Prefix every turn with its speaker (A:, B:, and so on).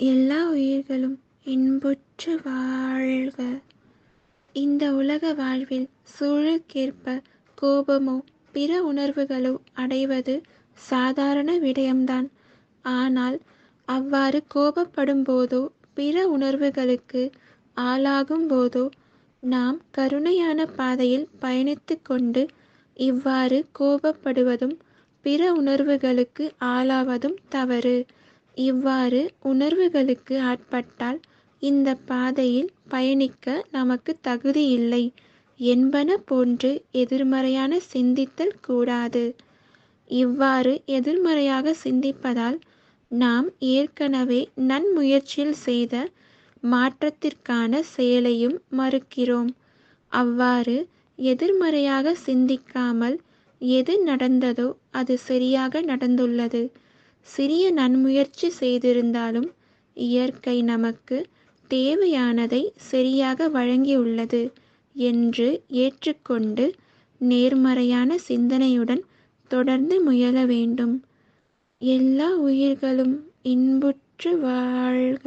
A: எல்லா உயிர்களும் இன்புற்று வாழ்க. இந்த உலக வாழ்வில் சூழலுக்கேற்ப கோபமோ பிற உணர்வுகளோ அடைவது சாதாரண விடயம்தான். ஆனால் அவ்வாறு கோபப்படும் போதோ பிற உணர்வுகளுக்கு ஆளாகும் போதோ நாம் கருணையான பாதையில் பயணித்து கொண்டு இவ்வாறு கோபப்படுவதும் பிற உணர்வுகளுக்கு ஆளாவதும் தவறு. இவ்வாறு உணர்வுகளுக்கு ஆட்பட்டால் இந்த பாதையில் பயணிக்க நமக்கு தகுதி இல்லை என்பன போன்று எதிர்மறையான சிந்தித்தல் கூடாது. இவ்வாறு எதிர்மறையாக சிந்திப்பதால் நாம் ஏற்கனவே நன்முயற்சியில் செய்த மாற்றத்திற்கான செயலையும் மறுக்கிறோம். அவ்வாறு எதிர்மறையாக சிந்திக்காமல் எது நடந்ததோ அது சரியாக நடந்துள்ளது. சிறிய நன்முயற்சி செய்திருந்தாலும் இயற்கை நமக்கு தேவையானதை சரியாக வழங்கியுள்ளது என்று ஏற்றுக்கொண்டு நேர்மறையான சிந்தனையுடன் தொடர்ந்து முயல வேண்டும். எல்லா உயிர்களும் இன்புற்று வாழ்க.